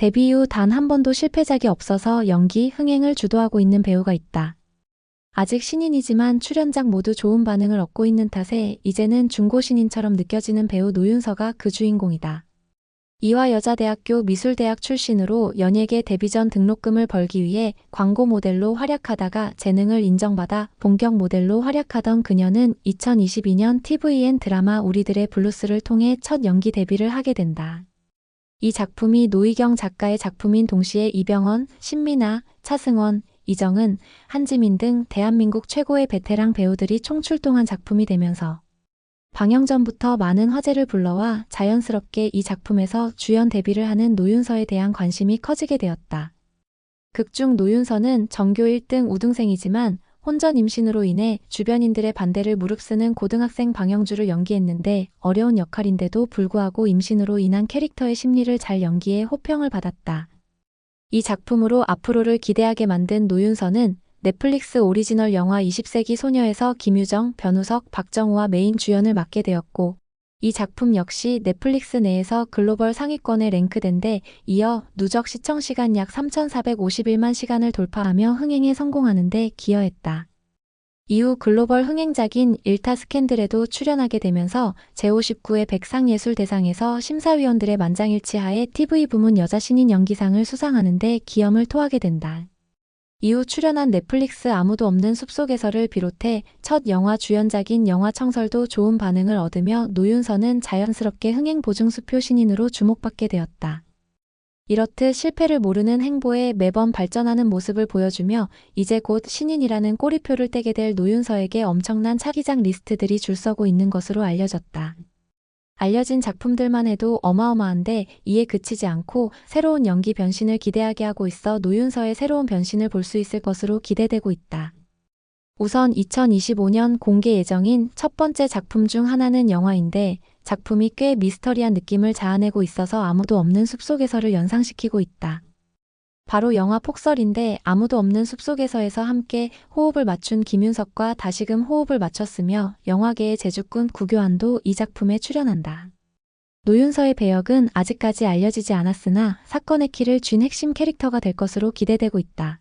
데뷔 이후 단 한 번도 실패작이 없어서 연기, 흥행을 주도하고 있는 배우가 있다. 아직 신인이지만 출연작 모두 좋은 반응을 얻고 있는 탓에 이제는 중고 신인처럼 느껴지는 배우 노윤서가 그 주인공이다. 이화 여자대학교 미술대학 출신으로 연예계 데뷔 전 등록금을 벌기 위해 광고 모델로 활약하다가 재능을 인정받아 본격 모델로 활약하던 그녀는 2022년 TVN 드라마 우리들의 블루스를 통해 첫 연기 데뷔를 하게 된다. 이 작품이 노희경 작가의 작품인 동시에 이병헌, 신민아, 차승원, 이정은, 한지민 등 대한민국 최고의 베테랑 배우들이 총출동한 작품이 되면서 방영 전부터 많은 화제를 불러와 자연스럽게 이 작품에서 주연 데뷔를 하는 노윤서에 대한 관심이 커지게 되었다. 극중 노윤서는 전교 1등 우등생이지만 혼전 임신으로 인해 주변인들의 반대를 무릅쓰는 고등학생 방영주를 연기했는데 어려운 역할인데도 불구하고 임신으로 인한 캐릭터의 심리를 잘 연기해 호평을 받았다. 이 작품으로 앞으로를 기대하게 만든 노윤서는 넷플릭스 오리지널 영화 20세기 소녀에서 김유정, 변우석, 박정우와 메인 주연을 맡게 되었고, 이 작품 역시 넷플릭스 내에서 글로벌 상위권에 랭크된 데 이어 누적 시청 시간 약 3,451만 시간을 돌파하며 흥행에 성공하는 데 기여했다. 이후 글로벌 흥행작인 일타 스캔들에도 출연하게 되면서 제59회 백상예술대상에서 심사위원들의 만장일치하에 TV 부문 여자 신인 연기상을 수상하는 데 기염을 토하게 된다. 이후 출연한 넷플릭스 아무도 없는 숲속에서를 비롯해 첫 영화 주연작인 영화 청설도 좋은 반응을 얻으며 노윤서는 자연스럽게 흥행 보증 수표 신인으로 주목받게 되었다. 이렇듯 실패를 모르는 행보에 매번 발전하는 모습을 보여주며 이제 곧 신인이라는 꼬리표를 떼게 될 노윤서에게 엄청난 차기작 리스트들이 줄서고 있는 것으로 알려졌다. 알려진 작품들만 해도 어마어마한데 이에 그치지 않고 새로운 연기 변신을 기대하게 하고 있어 노윤서의 새로운 변신을 볼 수 있을 것으로 기대되고 있다. 우선 2025년 공개 예정인 첫 번째 작품 중 하나는 영화인데 작품이 꽤 미스터리한 느낌을 자아내고 있어서 아무도 없는 숲속에서를 연상시키고 있다. 바로 영화 폭설인데 아무도 없는 숲속에서에서 함께 호흡을 맞춘 김윤석과 다시금 호흡을 맞췄으며 영화계의 제주꾼 구교환도 이 작품에 출연한다. 노윤서의 배역은 아직까지 알려지지 않았으나 사건의 키를 쥔 핵심 캐릭터가 될 것으로 기대되고 있다.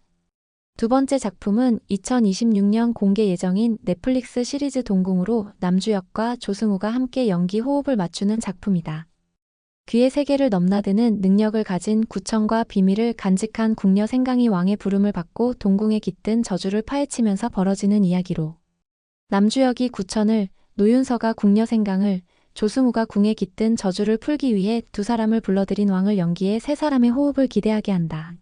두 번째 작품은 2026년 공개 예정인 넷플릭스 시리즈 동궁으로 남주혁과 조승우가 함께 연기 호흡을 맞추는 작품이다. 귀의 세계를 넘나드는 능력을 가진 구천과 비밀을 간직한 궁녀 생강이 왕의 부름을 받고 동궁에 깃든 저주를 파헤치면서 벌어지는 이야기로 남주혁이 구천을, 노윤서가 궁녀 생강을, 조승우가 궁에 깃든 저주를 풀기 위해 두 사람을 불러들인 왕을 연기해 세 사람의 호흡을 기대하게 한다.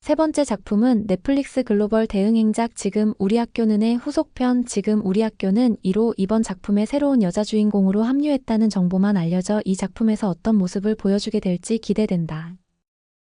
세 번째 작품은 넷플릭스 글로벌 대응행작 지금 우리 학교는의 후속편 지금 우리 학교는 2로 이번 작품의 새로운 여자 주인공으로 합류했다는 정보만 알려져 이 작품에서 어떤 모습을 보여주게 될지 기대된다.